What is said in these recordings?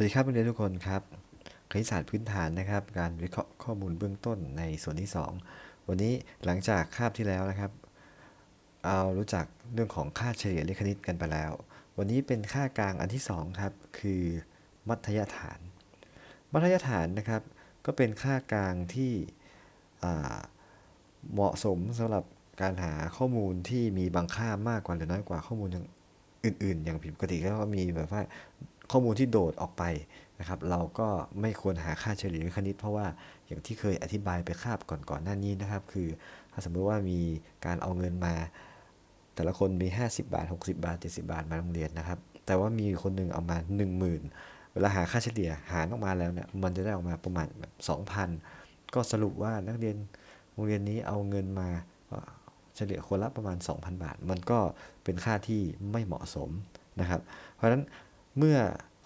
วัสดีครับนักเรียนทุกคนครับคณิตศาสตร์พื้นฐานนะครับ การวิเคราะห์ข้อมูลเบื้องต้นในส่วนที่ 2 วันนี้หลังจากคาบที่แล้วนะครับ เอารู้จักเรื่องของค่าเฉลี่ยเลขคณิตกันไปแล้ว วันนี้เป็นค่ากลางอันที่ 2 ครับ คือมัธยฐาน มัธยฐานนะครับ ก็เป็นค่ากลางที่เหมาะสมสำหรับการหาข้อมูลที่มีบางค่ามากกว่าหรือน้อยกว่าข้อมูล อื่น ๆ อย่างผิดปกติแล้วก็มีแบบว่าข้อมูลที่โดดออกไปนะครับ เราก็ไม่ควรหาค่าเฉลี่ยคณิต เพราะว่าอย่างที่เคยอธิบายไปคาบก่อนๆหน้านี้นะครับ คือถ้าสมมติว่ามีการเอาเงินมา แต่ละคนมี 50 บาท 60 บาท 70 บาทมาโรงเรียนนะครับ แต่ว่ามีคนหนึ่งเอามา 10,000 เวลาหาค่าเฉลี่ยหารออกมาแล้วเนี่ยมันจะได้ออกมาประมาณแบบ2,000 ก็สรุปว่านักเรียนโรงเรียนนี้เอาเงินมา ฉลี่ยคนละประมาณ 2,000 บาท มันก็เป็นค่าที่ไม่เหมาะสมนะครับ เพราะฉะนั้นเมื่อ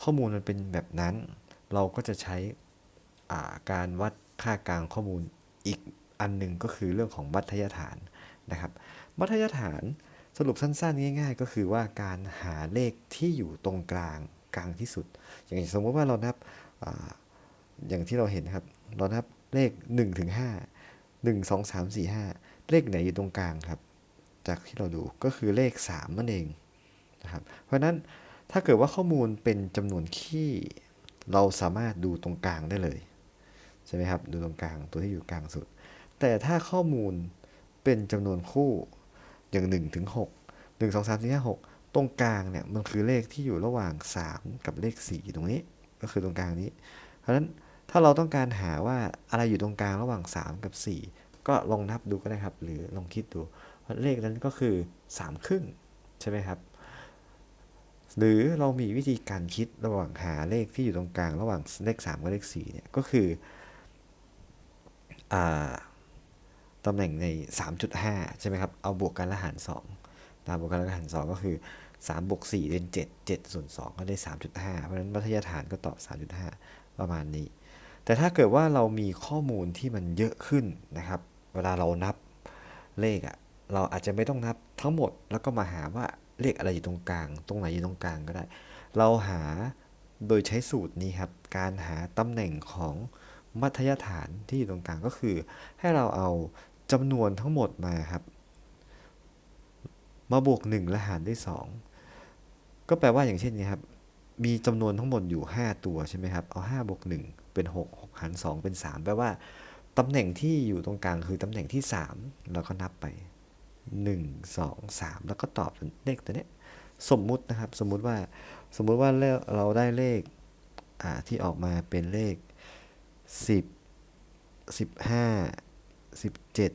ข้อมูลมันเป็นแบบนั้น เราก็จะใช้การวัดค่ากลางข้อมูลอีกอันหนึ่งก็คือเรื่องของมัธยฐานนะครับ มัธยฐานสรุปสั้นๆ ง่าย ๆ ก็คือว่าการหาเลขที่อยู่ตรงกลางกลางที่สุด อย่างสมมติว่าเรานับออย่างที่เราเห็นครับ เรานับเลข1ถึง5 1 2 3 4 5 เลขไหนอยู่ตรงกลางครับ จากที่เราดูก็คือเลข 3 นั่นเองนะครับ เพราะนั้นถ้าเกิดว่าข้อมูลเป็นจำนวนคี่ เราสามารถดูตรงกลางได้เลยใช่ไหมครับ ดูตรงกลางตัวที่อยู่กลางสุด แต่ถ้าข้อมูลเป็นจำนวนคู่อย่าง1ถึง6 1 2 3 4 5 6 ตรงกลางเนี่ยมันคือเลขที่อยู่ระหว่าง 3 กับเลข 4 ตรงนี้ ก็คือตรงกลางนี้ เพราะฉะนั้นถ้าเราต้องการหาว่าอะไรอยู่ตรงกลางระหว่าง 3 กับ 4 ก็ลองนับดูก็ได้ครับ หรือลองคิดดูเลขนั้นก็คือ3ครึ่งใช่ไหมครับ หรือเรามีวิธีการคิดระหว่างหาเลขที่อยู่ตรงกลางระหว่างเลข 3 กับเลข4เนี่ยก็คืออตำแหน่งใน 3.5 ใช่ไหมครับ เอาบวกกันแล้วหาร 2 ตามบวกกันแล้วหาร 2 ก็คือ3บวก4เป็น 7 7ส่วน2ก็ได้ 3.5 เพราะฉะนั้นมัธยฐานก็ตอบ 3.5 ประมาณนี้ แต่ถ้าเกิดว่าเรามีข้อมูลที่มันเยอะขึ้นนะครับ เวลาเรานับเลขอะเราอาจจะไม่ต้องนับทั้งหมดแล้วก็มาหาว่าเลขอะไรอยู่ตรงกลาง ตรงไหนอยู่ตรงกลางก็ได้ เราหาโดยใช้สูตรนี้ครับ การหาตำแหน่งของมัธยฐานที่อยู่ตรงกลางก็คือ ให้เราเอาจำนวนทั้งหมดมาครับ มาบวก 1 และหารด้วย 2 ก็แปลว่าอย่างเช่นนี้ครับ มีจำนวนทั้งหมดอยู่ 5 ตัวใช่ไหมครับ เอา5บวก1เป็น 6 6หาร2เป็น 3 แปลว่า ตำแหน่งที่อยู่ตรงกลางคือตำแหน่งที่3เราก็นับไป 1 2 3 แล้วก็ตอบเลขตัวนี้สมมุตินะครับ สมมุติว่าสมมุติว่าเราได้เลขที่ออกมาเป็นเลข 10 15 17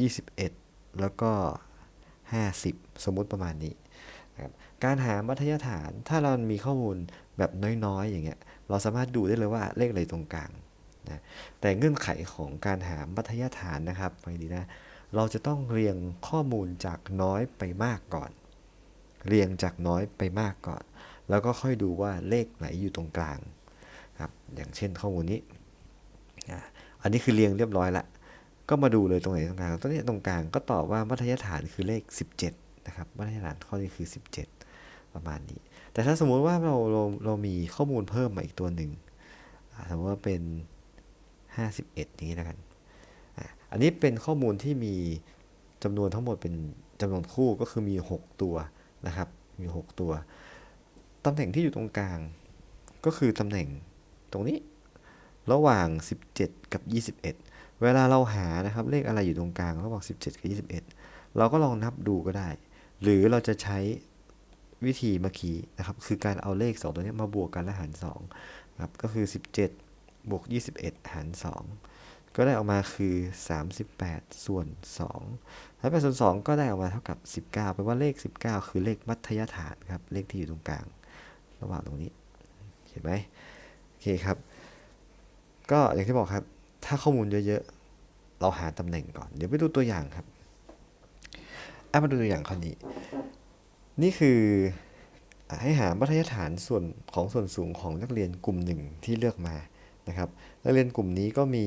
21 แล้วก็ 50 สมมุติประมาณนี้นะครับการหามัธยฐานถ้าเรามีข้อมูลแบบน้อยๆ อย่างเงี้ยเราสามารถดูได้เลยว่าเลขอะไรตรงกลาง นะแต่เงื่อนไขของการหามัธยฐานนะครับไปดีนะ เราจะต้องเรียงข้อมูลจากน้อยไปมากก่อน เรียงจากน้อยไปมากก่อน แล้วก็ค่อยดูว่าเลขไหนอยู่ตรงกลางครับอย่างเช่นข้อมูลนี้ อันนี้คือเรียงเรียบร้อยละ ก็มาดูเลยตรงไหนตรงกลางตรงนี้ตรงกลางก็ตอบว่ามัธยฐานคือเลข 17 นะครับ มัธยฐานข้อนี้คือ 17 ประมาณนี้ แต่ถ้าสมมุติว่าเราเราเรามีข้อมูลเพิ่มมาอีกตัวหนึ่งสมมติว่าเป็น 51 นี้แล้วกันอันนี้เป็นข้อมูลที่มีจำนวนทั้งหมดเป็นจำนวนคู่ก็คือมี 6 ตัวนะครับ มี 6 ตัวตำแหน่งที่อยู่ตรงกลาง ก็คือตำแหน่งตรงนี้ ระหว่าง 17 กับ 21 เวลาเราหานะครับเลขอะไรอยู่ตรงกลางระหว่าง 17 กับ 21 เราก็ลองนับดูก็ได้ หรือเราจะใช้วิธีเมื่อกี้นะครับ คือการเอาเลข 2 ตัวนี้มาบวกกันและหาร2ครับก็คือ 17 บวก 21 หาร 2 ก็ได้ออกมาคือ 38 ส่วน2แล้ว8ส่วน2 ก็ได้ออกมาเท่ากับ 19 แปลว่าเลข 19 คือเลขมัธยฐานครับ เลขที่อยู่ตรงกลาง ระหว่างตรงนี้ เห็นไหมโอเคครับ ก็อย่างที่บอกครับ ถ้าข้อมูลเยอะๆ เราหาตำแหน่งก่อน เดี๋ยวไปดูตัวอย่างครับอะมาดูตัวอย่างข้อนี้ นี่คือให้หามัธยฐานส่วนของส่วนสูงของนักเรียนกลุ่มหนึ่งที่เลือกมา นะครับนักเรียนกลุ่มนี้ก็มี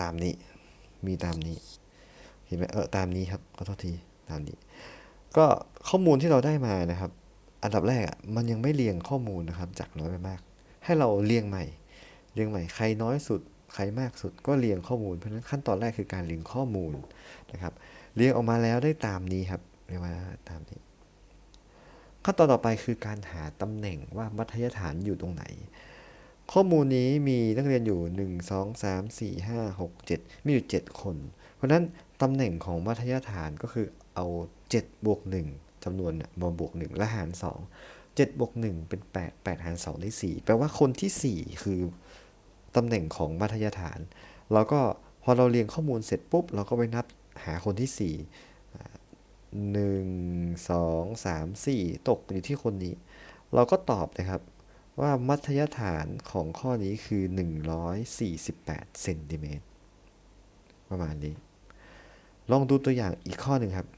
ตามนี้ มีตามนี้ เห็นไหมเออตามนี้ครับขอโทษทีตามนี้ ก็ข้อมูลที่เราได้มานะครับ อันดับแรกอะมันยังไม่เรียงข้อมูลนะครับ จากน้อยไปมาก ให้เราเรียงใหม่ เรียงใหม่ใครน้อยสุดใครมากสุดก็เรียงข้อมูล เพราะฉะนั้นขั้นตอนแรกคือการเรียงข้อมูลนะครับ เรียงออกมาแล้วได้ตามนี้ครับเรียกว่าตามนี้ขั้นตอนต่อไปคือการหาตำแหน่งว่ามัธยฐานอยู่ตรงไหน ข้อมูลนี้มีนักเรียนอยู่ 1 2 3 4 5 6 7 มีอยู่ 7 คน เพราะนั้นตำแหน่งของมัธยฐานก็คือเอา7บวก1จำนวนเนี่ยมาบวก 1 และหาร 2 7บวก1เป็น 8 8 หาร 2 ได้ 4 แปลว่าคนที่ 4 คือตำแหน่งของมัธยฐานเราก็พอเราเรียงข้อมูลเสร็จปุ๊บ เราก็ไปนับหาคนที่4หนึ่งสองสามสี่ตกอยู่ที่คนนี้ เราก็ตอบนะครับ ว่ามัธยฐานของข้อนี้คือ 148เซนติเมตรประมาณนี้ ลองดูตัวอย่างอีกข้อหนึ่งครับ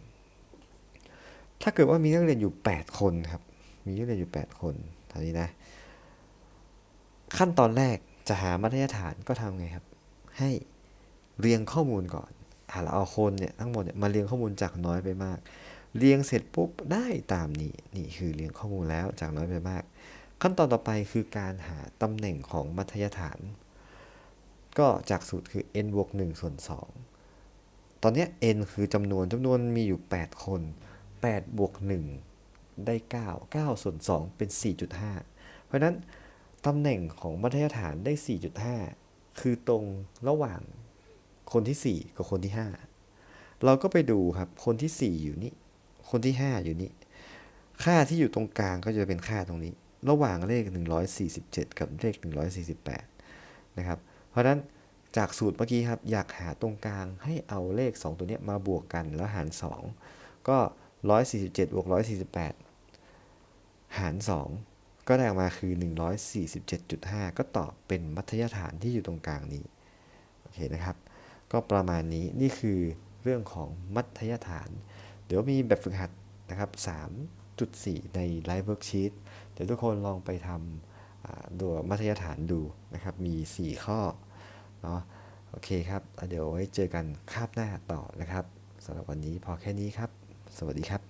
ถ้าเกิดว่ามีนักเรียนอยู่ 8 คนครับ มีนักเรียนอยู่ 8 คนเท่านี้นะ ขั้นตอนแรกจะหามัธยฐานก็ทำไงครับ ให้เรียงข้อมูลก่อนอะเราเอาคนเนี่ยทั้งหมดเนี่ยมาเรียงข้อมูลจากน้อยไปมาก เรียงเสร็จปุ๊บได้ตามนี้ นี่คือเรียงข้อมูลแล้วจากน้อยไปมาก ขั้นตอนต่อไปคือการหาตำแหน่งของมัธยฐาน ก็จากสูตรคือ n บวก1ส่วน 2 ตอนนี้ n คือจำนวนจำนวนมีอยู่ 8 คน 8 บวก 1 ได้ 9 9 ส่วน 2 เป็น 4.5 เพราะฉะนั้นตำแหน่งของมัธยฐานได้ 4.5 คือตรงระหว่างคนที่ 4 กับคนที่ 5 เราก็ไปดูครับ คนที่ 4 อยู่นี่ คนที่ 5 อยู่นี่ ค่าที่อยู่ตรงกลางก็จะเป็นค่าตรงนี้ ระหว่างเลข 147 กับเลข 148 นะครับ เพราะฉะนั้นจากสูตรเมื่อกี้ครับ อยากหาตรงกลางให้เอาเลข 2 ตัวนี้มาบวกกันแล้วหาร 2 ก็ 147บวก148 หาร 2 ก็ได้ออกมาคือ 147.5 ก็ตอบเป็นมัธยฐานที่อยู่ตรงกลางนี้ โอเคนะครับ ก็ประมาณนี้นี่คือเรื่องของมัธยฐาน เดี๋ยวมีแบบฝึกหัดนะครับ 3.4 ใน Live Worksheet เดี๋ยวทุกคนลองไปทำตัวมัธยฐานดูนะครับ มี 4 ข้อเนาะโอเคครับ เดี๋ยวไว้เจอกันคาบหน้าต่อนะครับสำหรับวันนี้พอแค่นี้ครับ สวัสดีครับ